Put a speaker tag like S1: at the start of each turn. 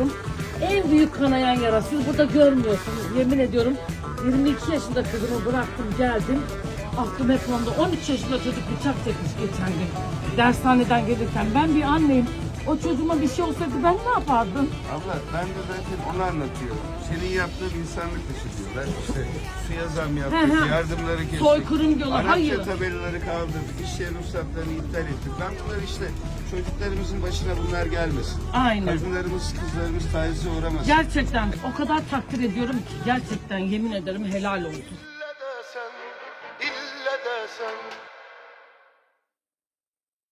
S1: ediyorum. En büyük kanayan yara. Siz burada görmüyorsunuz. Yemin ediyorum 22 yaşında kızımı bıraktım geldim. Aklım hep onda. 13 yaşında çocuk bıçak çekmiş geçen gün. Dershaneden gelirken. Ben bir anneyim. O çocuğuma bir şey olsaydı ben ne yapardım?
S2: Abla ben de zaten onu anlatıyorum. Senin yaptığın insanlık dışı diyorlar. İşte suya zam yaptık, yardımları kestik. Soykırım
S1: diyorlar, Arapça hayır.
S2: tabelaları kaldırdık, iş yeri ruhsatlarını iptal ettik. Ben bunları işte çocuklarımızın başına bunlar gelmesin.
S1: Aynen.
S2: Kadınlarımız, kızlarımız tacize uğramasın.
S1: Gerçekten o kadar takdir ediyorum ki gerçekten yemin ederim helal olsun. İlle desen,
S2: ille
S3: desen